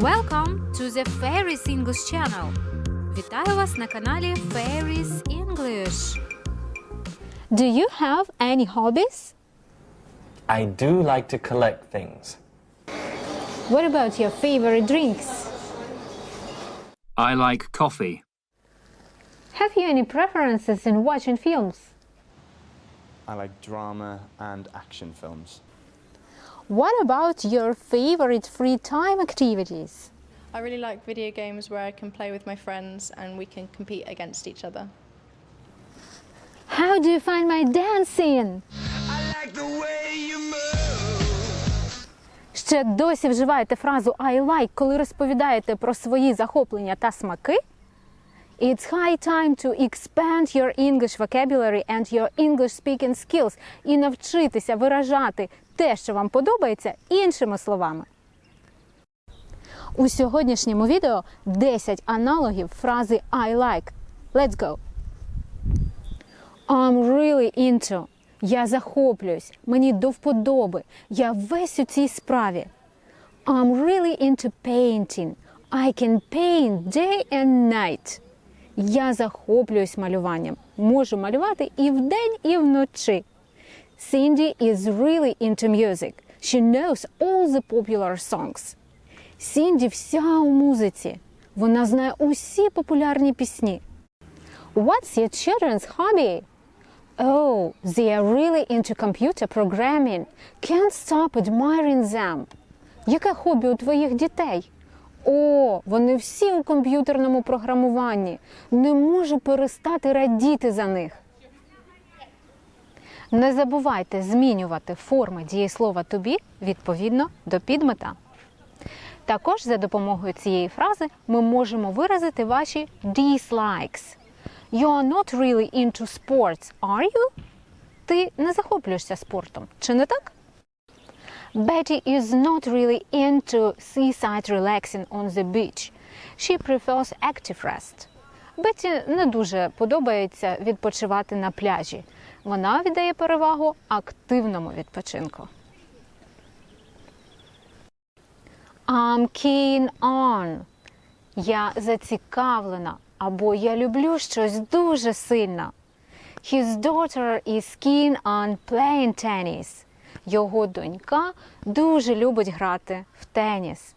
Welcome to the Fairies English Channel. Вітаю вас на каналі Fairies English. Do you have any hobbies? I do like to collect things. What about your favorite drinks? I like coffee. Have you any preferences in watching films? I like drama and action films. What about your favorite free time activities? I really like video games where I can play with my friends and we can compete against each other. How do you find my dancing? Ще досі вживаєте фразу I like, коли розповідаєте про свої захоплення та смаки? It's high time to expand your English vocabulary and your English speaking skills і навчитися виражати те, що вам подобається, іншими словами. У сьогоднішньому відео 10 аналогів фрази I like. Let's go! I'm really into. Я захоплююсь, мені до вподоби. Я весь у цій справі. I'm really into painting. I can paint day and night. Я захоплююсь малюванням. Можу малювати і вдень, і вночі. Cindy is really into music. She knows all the popular songs. Сінді вся у музиці. Вона знає усі популярні пісні. What's your children's hobby? Oh, they are really into computer programming. Can't stop admiring them. Яке хобі у твоїх дітей? О, вони всі у комп'ютерному програмуванні. Не можу перестати радіти за них. Не забувайте змінювати форми дієслова be відповідно до підмета. Також за допомогою цієї фрази ми можемо виразити ваші dislikes. You are not really into sports, are you? Ти не захоплюєшся спортом, чи не так? Betty is not really into seaside relaxing on the beach. She prefers active rest. Беті не дуже подобається відпочивати на пляжі. Вона віддає перевагу активному відпочинку. I'm keen on. Я зацікавлена або я люблю щось дуже сильно. His daughter is keen on playing tennis. Його донька дуже любить грати в теніс.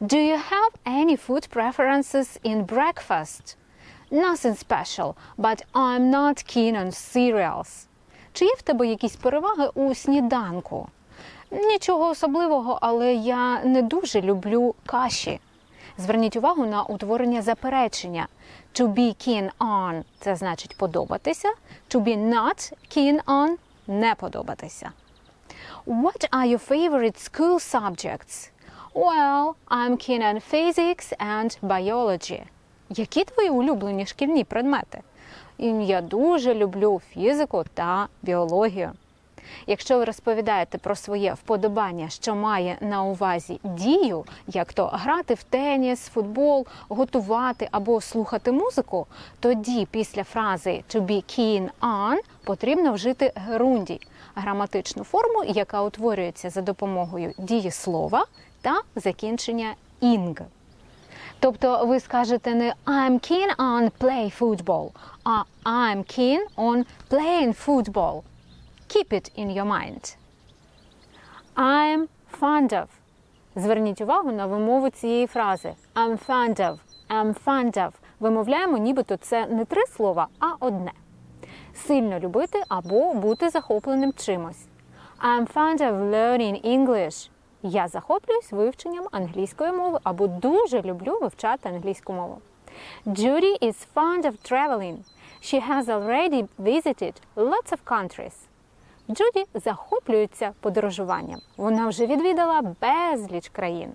Do you have any food preferences in breakfast? Nothing special, but I'm not keen on cereals. Чи є в тебе якісь переваги у сніданку? Нічого особливого, але я не дуже люблю каші. Зверніть увагу на утворення заперечення. To be keen on – це значить подобатися. To be not keen on – не подобатися. What are your favorite school subjects? Well, I'm keen on physics and biology. Які твої улюблені шкільні предмети? Я дуже люблю фізику та біологію. Якщо ви розповідаєте про своє вподобання, що має на увазі дію, як то грати в теніс, футбол, готувати або слухати музику, тоді після фрази to be keen on потрібно вжити герундій граматичну форму, яка утворюється за допомогою дієслова та закінчення ing. Тобто ви скажете не I'm keen on play football, а I'm keen on playing football. Keep it in your mind. I'm fond of. Зверніть увагу на вимову цієї фрази. I'm fond of. I'm fond of. Вимовляємо, нібито це не три слова, а одне. Сильно любити або бути захопленим чимось. I'm fond of learning English. Я захоплююсь вивченням англійської мови або дуже люблю вивчати англійську мову. Judy is fond of traveling. She has already visited lots of countries. Джуді захоплюється подорожуванням. Вона вже відвідала безліч країн.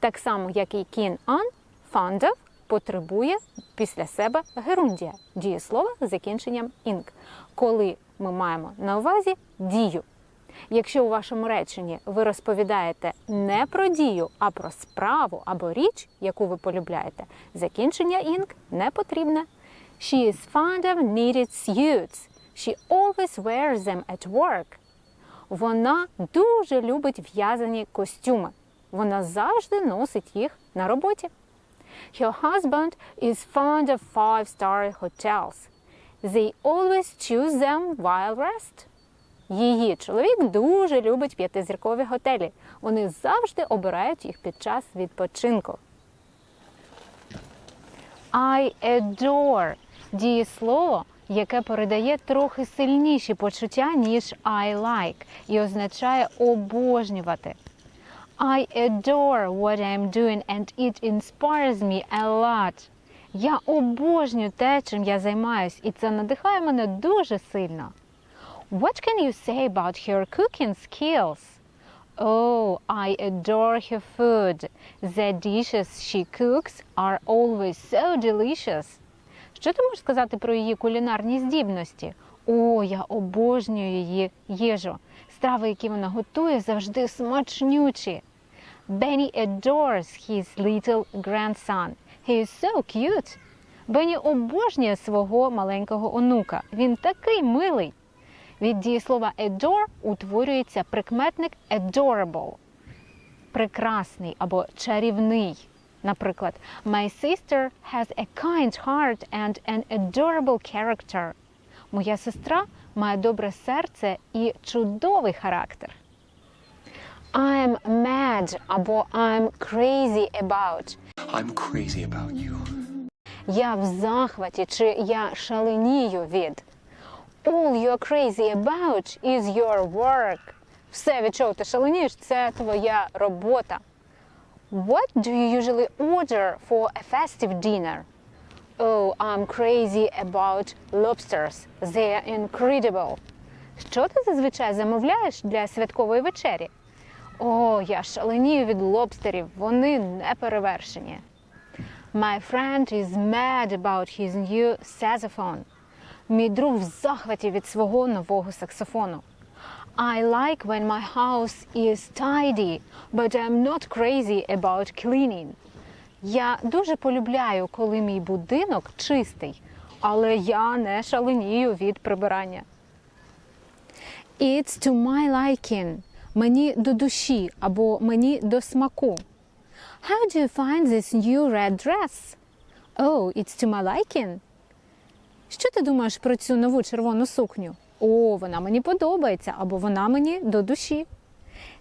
Так само, як і keen on, fond потребує після себе герундія дієслова з закінченням ing, коли ми маємо на увазі дію. Якщо у вашому реченні ви розповідаєте не про дію, а про справу або річ, яку ви полюбляєте, закінчення ing не потрібне. She is fond of knitted suits. She always wears them at work. Вона дуже любить в'язані костюми. Вона завжди носить їх на роботі. Her husband is fond of five-star hotels. They always choose them while rest. Її чоловік дуже любить п'ятизіркові готелі. Вони завжди обирають їх під час відпочинку. I adore – дієслово, яке передає трохи сильніші почуття, ніж I like, і означає обожнювати. I adore what I'm doing and it inspires me a lot. Я обожнюю те, чим я займаюсь, і це надихає мене дуже сильно. What can you say about her cooking skills? Oh, I adore her food. The dishes she cooks are always so delicious. Що ти можеш сказати про її кулінарні здібності? О, я обожнюю її їжу. Страви, які вона готує, завжди смачнючі. Benny adores his little grandson. He is so cute. Бенні обожнює свого маленького онука. Він такий милий. Від дієслова adore утворюється прикметник adorable – прекрасний або чарівний. Наприклад, My sister has a kind heart and an adorable character. Моя сестра має добре серце і чудовий характер. I'm mad або I'm crazy about. I'm crazy about you. Я в захваті чи я шаленію від. All you're crazy about is your work. Все, від чого ти шаленієш, це твоя робота. What do you usually order for a festive dinner? Oh, I'm crazy about lobsters. They're incredible. Що ти зазвичай замовляєш для святкової вечері? О, я шаленію від лобстерів, вони неперевершені. My friend is mad about his new saxophone. Мій друг в захваті від свого нового саксофону. I like when my house is tidy, but I'm not crazy about cleaning. Я дуже полюбляю, коли мій будинок чистий, але я не шаленію від прибирання. It's to my liking. Мені до душі або мені до смаку. How do you find this new red dress? Oh, it's to my liking. Що ти думаєш про цю нову червону сукню? О, вона мені подобається, або вона мені до душі.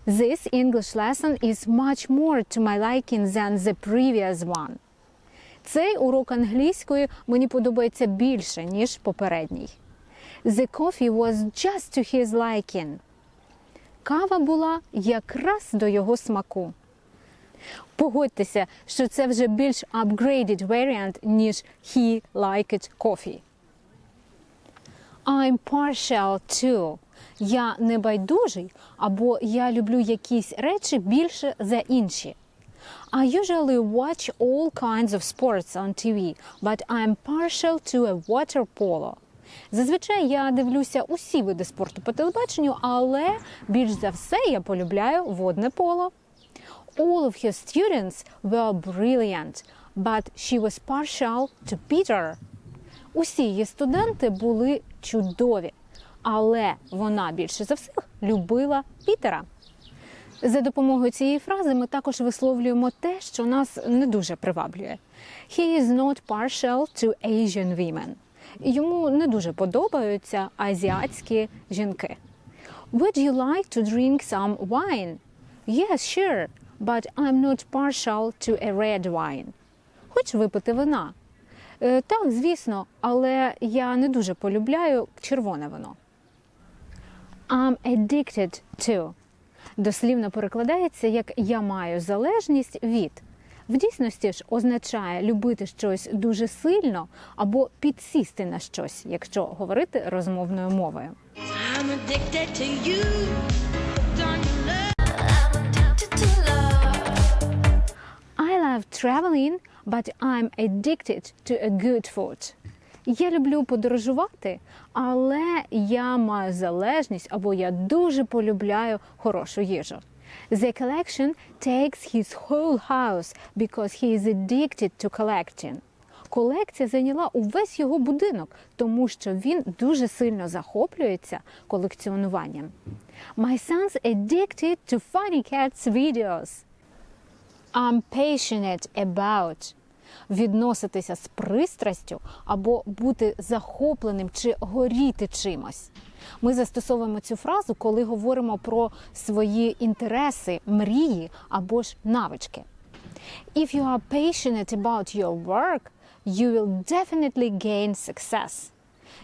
This English lesson is much more to my liking than the previous one. Цей урок англійської мені подобається більше, ніж попередній. The coffee was just to his liking. Кава була якраз до його смаку. Погодьтеся, що це вже більш upgraded variant, ніж he liked coffee. I'm partial to. Я небайдужий або я люблю якісь речі більше за інші. I usually watch all kinds of sports on TV, but I'm partial to a water polo. Зазвичай я дивлюся усі види спорту по телебаченню, але більш за все я полюбляю водне поло. All of her students were brilliant, but she was partial to Peter. Усі її студенти були чудові, але вона більше за всіх любила Пітера. За допомогою цієї фрази ми також висловлюємо те, що нас не дуже приваблює. He is not partial to Asian women. Йому не дуже подобаються азіатські жінки. Would you like to drink some wine? Yes, sure, but I'm not partial to a red wine. Хоч випити вина? Е, так, звісно, але я не дуже полюбляю червоне вино. I'm addicted to. Дослівно перекладається як я маю залежність від. В дійсності ж означає любити щось дуже сильно або підсісти на щось, якщо говорити розмовною мовою. I'm addicted to you. I love traveling, but I'm addicted to a good food. Я люблю подорожувати, але я маю залежність або я дуже полюбляю хорошу їжу. The collection takes his whole house because he is addicted to collecting. Колекція зайняла увесь його будинок, тому що він дуже сильно захоплюється колекціонуванням. My son's addicted to funny cats videos. I'm passionate about. Відноситися з пристрастю або бути захопленим чи горіти чимось. Ми застосовуємо цю фразу, коли говоримо про свої інтереси, мрії або ж навички. If you are passionate about your work, you will definitely gain success.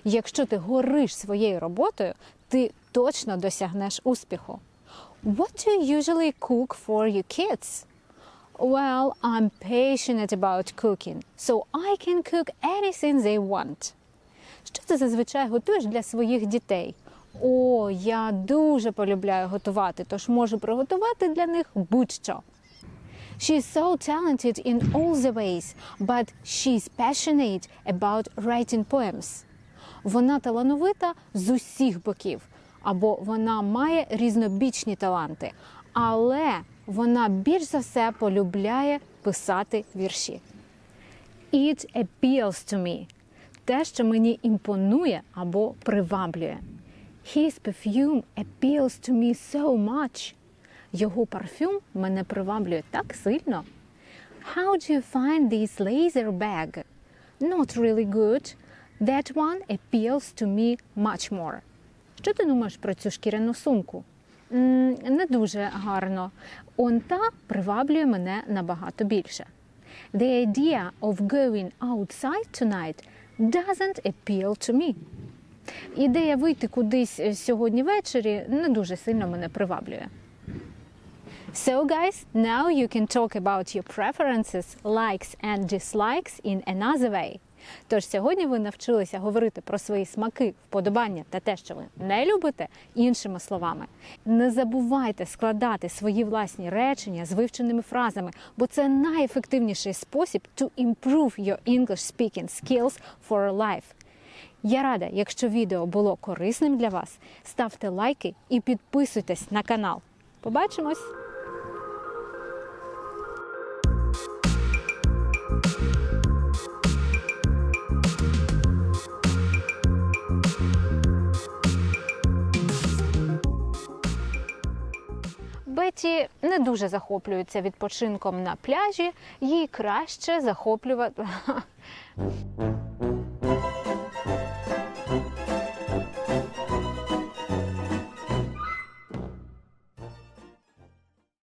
Якщо ти гориш своєю роботою, ти точно досягнеш успіху. What do you usually cook for your kids? Well, I'm passionate about cooking, so I can cook anything they want. Що ти зазвичай готуєш для своїх дітей? О, я дуже полюбляю готувати, тож можу приготувати для них будь-що. She's so talented in all the ways, but she's passionate about writing poems. Вона талановита з усіх боків, або вона має різнобічні таланти, але вона більш за все полюбляє писати вірші. It appeals to me – те, що мені імпонує або приваблює. His perfume appeals to me so much. Його парфюм мене приваблює так сильно. How do you find this laser bag? Not really good. That one appeals to me much more. Що ти думаєш про цю шкіряну сумку? Не дуже гарно. Он та приваблює мене набагато більше. The idea of going outside tonight doesn't appeal to me. Ідея вийти кудись е, сьогодні ввечері не дуже сильно мене приваблює. So, guys, now you can talk about your preferences, likes and dislikes in another way. Тож сьогодні ви навчилися говорити про свої смаки, вподобання та те, що ви не любите, іншими словами. Не забувайте складати свої власні речення з вивченими фразами, бо це найефективніший спосіб to improve your English speaking skills for life. Я рада, якщо відео було корисним для вас, ставте лайки і підписуйтесь на канал. Побачимось! Беті не дуже захоплюється відпочинком на пляжі, їй краще захоплювати.